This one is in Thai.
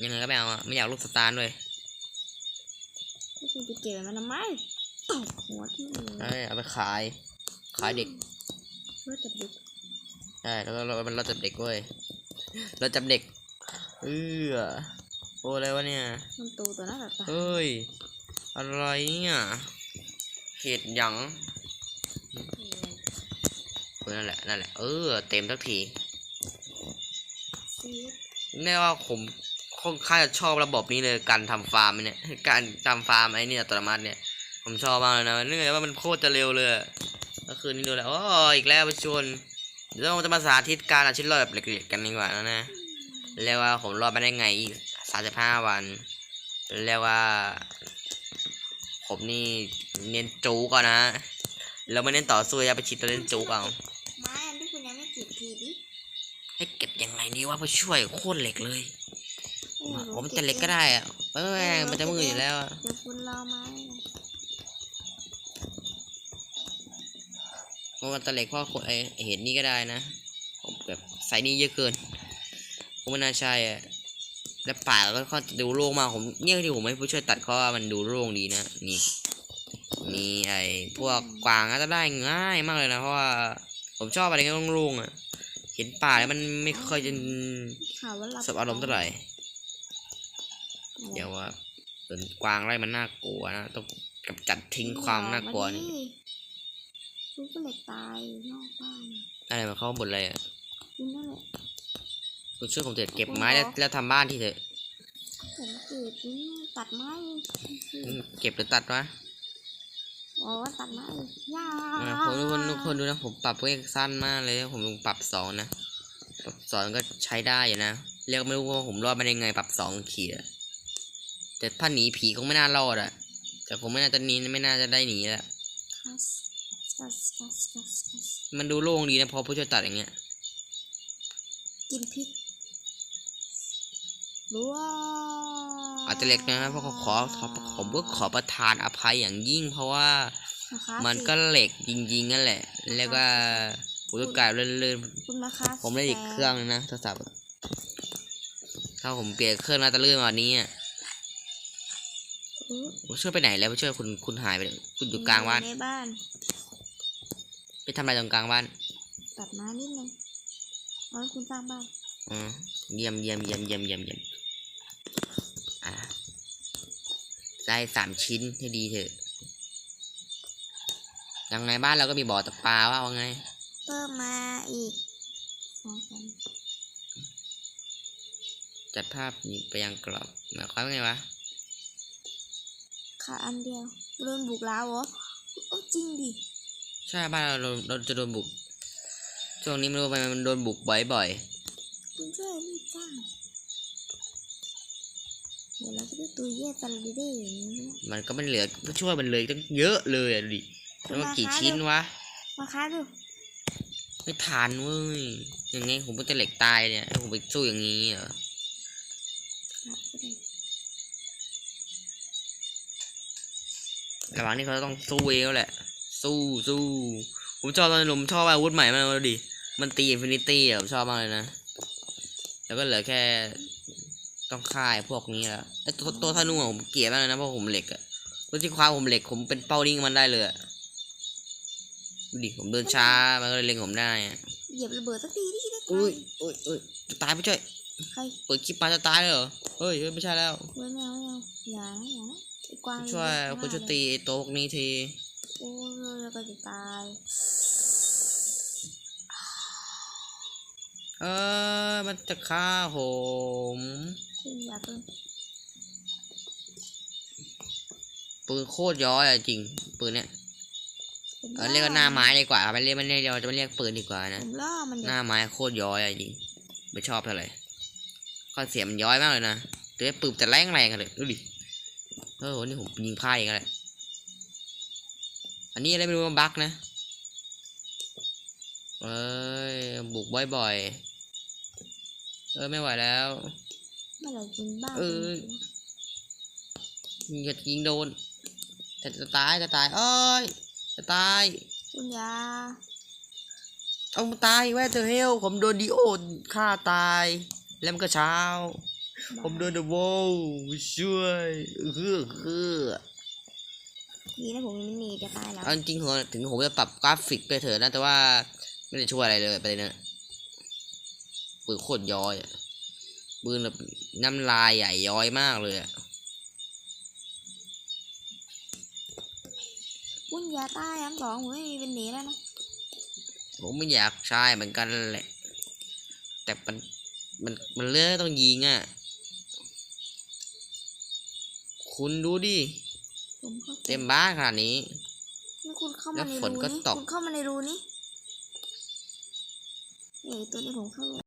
ยังไงก็ไม่เอาอะไม่อยากลูกสตาร์ด้วยที่คุณจะเก็บมันทำไมตบหัวที่มือใช่เอาไปขาย ขายเด็กเพื่อจะดึกใช่แล้วก็เรามันเราจับเด็กเว้ยเราจับเด็กเออโอ้อะไรวะเนี่ยมันโตตัวนั้นแบบตาเฮ้ยอะไรเนี่ยเห็ดหยังเออนั่นแหละนั่นแหละเออเต็มสักทีซีดแน่ว่าผม ค่อนข้างจะชอบระบบนี้เลยการทำฟาร์มเนี่ย การทำฟาร์มไอ้เนี่ยอัตโนมัติเนี่ย ผมชอบมากเลยนะเนื่องจากว่ามันโคตรจะเร็วเลยอะก็คือนี่ดูแล้วโอ้อีกแล้วประชวนเดี๋ยวเราจะมาสาธิตการเอาชีวิตรอดแบบเหล็กๆกันดีกว่านะนะเรียกว่าผมรอดมาได้ไงอีกสามสิบห้าวันเรียกว่า ผมนี่เน้นจูก่อนนะแล้วไม่เน้นต่อสู้จะไปชิดตัวเล่นจูกเอาไม้อันที่คุณยังไม่เก็บทีดิให้เก็บยังไงดีว่าไปช่วยโคตรเหล็กเลยเออ ผมจะเหล็กก็ได้อะไม่ไม่ไม่มันจะมืออยู่แล้วอะเดี๋ยวคุณรอไม้นะเพราะมันจะเหล็กเพราะคนไอเห็นนี่ก็ได้นะ ผมแบบใส่นี่เยอะเกิน ผมไม่น่าใช่อะแล้วป่าก็ค่อนดูโล่งมากผมเนี่ยที่ผมไม่ผู้ช่วยตัดเพราะว่ามันดูโล่งดีนะนี่มีไอพวกกวางก็จะได้ง่ายมากเลยนะเพราะว่าผมชอบอะไรที่โล่งๆอะ เห็นป่าแล้วมันไม่ค่อยจะข่าวว่ารับสบอารมณ์เท่าไหร่ เดี๋ยวว่าเป็นกวางไล่มันน่ากลัวนะต้องกำจัดทิ้งความน่ากลัวนี่คุณก็เหล็กตายอยู่นอกบ้านอะไรมาเข้าบนอะไรอะคุณนั่นแหละคุณช่วยผมเถอะเก็บไม้แล้วแล้วทำบ้านที่เถอะผมเก็บนี่ตัดไม้อืมเก็บหรือตัดวะอ๋อตัดไม้ยาอะผมทุกคนทุกคนดูนะผมปรับเวกสั้นมากเลยผมลงปรับสองนะปรับสองก็ใช้ได้อยู่นะเรียกไม่รู้ว่าผมรอดมาได้ไงปรับสองขีดอะ แต่ถ้าหนีผีคงไม่น่ารอดอะแต่ผมไม่น่าจะหนีไม่น่าจะได้หนีแหละคัสคัสคัสคัสคัสมันดูโล่งดีนะพอผู้ช่วยตัดอย่างเงี้ย กินพริกรัวอาจจะเล็กนะเพราะเขาขอขอผมก็ขอประทานอภัยอย่างยิ่ง เพราะว่านะคะมันก็เหล็กจริงๆนั่นแหละ แล้วก็ผมต้องการเลื่อนคุณนะคะๆผมเล่นอีกเครื่องนึงนะโทรศัพท์อะถ้าผมเปลี่ยนเครื่องน่าจะเลื่อนวันนี้อะเออ ผมช่วยไปไหนแล้วไปช่วยคุณคุณหายไปเลยคุณอยู่กลางบ้าน ในบ้าน ไปทำอะไรตรงกลางบ้าน ตัดไม้นิดนึงเอาให้คุณสร้างบ้านอืมเยี่ยมเยี่ยมเยี่ยมเยี่ยมเยี่ยมเยี่ยมอ่าได้สามชิ้นให้ดีเถอะยังไงบ้านเราก็มีบ่อตกปลาว่าว่าไง เพิ่มมาอีกสองสามจัดภาพนี้ไปยังกรอบหมายความว่าไงวะ ขาอันเดียวโดนบุกแล้วเหรอโอ้จริงดิ ใช่บ้านเราเราเราจะโดนบุก ช่วงนี้ไม่รู้ทำไมมันโดนบุกบ่อยคุณช่วยรีบสร้างเดี๋ยวเราจะได้ตุยเย่ซันดีเด้อย่างนี้นะๆมันก็ไม่เหลือผู้ช่วยมันเลยตั้งเยอะเลยอะดูดิแล้วมันกี่ชิ้นวะ มาค้าดู ไม่ทานเว้ย ยังไงผมก็จะเหล็กตายเนี่ยให้ผมไปสู้อย่างนี้เหรอ ระหว่างนี้เขาต้องสู้เองแล้วแหละ สู้สู้ผมชอบตอนผมชอบอาวุธใหม่มากเลยดิ มันตีอินฟินิตี้อะผมชอบมากเลยนะ แล้วก็เหลือแค่ต้องฆ่าไอ้พวกนี้แล้วไอ้ตัวตัวธนูอะผมเกลียดมากเลยนะเพราะผมเหล็กอะรู้ที่คว้าผมเหล็กผมเป็นเป้านิ่งมันได้เลยอะดูดิผมเดินช้ามันก็เลยเล็งผมได้อะเหยียบระเบิดสักทีที่ได้ตาอุ้ยยอุ้ยอุ้ยจะตายไม่ใช่วย ใครเปิดคลิปมาจะตายเลยเหรอ เฮ้ยเฮ้ยไม่ใช่แล้ว เว้ยแมวแมวอย่านะอย่านะไอ้กวางช่วยเยอะคุณช่วยมากตีไอ้ตัวพวกนี้ที โอ้ยแล้วก็จะตายเออมันจะฆ่าผม คุณอย่าเพิ่งปืนโคตรย้อยอะจริง ปืนเนี้ยผมเออเรียกว่าหน้าไม้ดีกว่าไม่เรียกไม่เรียกเราจะไม่เรียกปืนดีกว่าผนะมล่อมันหเนี่ยน้าไม้โคตรย้อยอะจริง ไม่ชอบเท่าไหร่ ข้อเสียมันย้อยมากเลยนะแต่ว่าปืนจะแรงแรงกันเลยดูดิเออนี่ผมยิงพลาดเองอะไรอันนี้อะไรไม่รู้ว่าบั๊กนะเอ้ยบุกบ่อยๆเออไม่ไหวแล้วเมื่อไหร่กินบ้างเออยิงจะยิงโดนจะจะตายจะตายเอ้ยจะตายคุณอยาเอามาตายแว่เธอเฮลผมโดนดีโอฆ่าตาย แล้วมันก็เช้า ผมโดนเดอะวอลช่วยเฮือเฮือนี่นะผมยังไม่หนีจะตายแล้วเอาจริงๆผมถึงผมจะปรับกราฟิกไปเถอะนะ แต่ว่าไม่ได้ช่วยอะไรเลยไปเลยนะปืนโคตรย้อยปืนแบบน้ำลายใหญ่ย้อยมากเลยอะปุ้นยาใต้อันสองผมไม่มีเป็นหนีแล้วนะ ผมไม่อยากใช้เหมือนกันแหละ แต่มัน มันมันเลือกต้องยิงอะคุณดูดิ ผมเข้าใจเต็มบ้านขนาดนี้ นี่คุณเข้าแล้มาวในฝนรูก็นี้ตก คุณเข้ามาในรูนี้เอ้ยตัวนี้ผมเข้า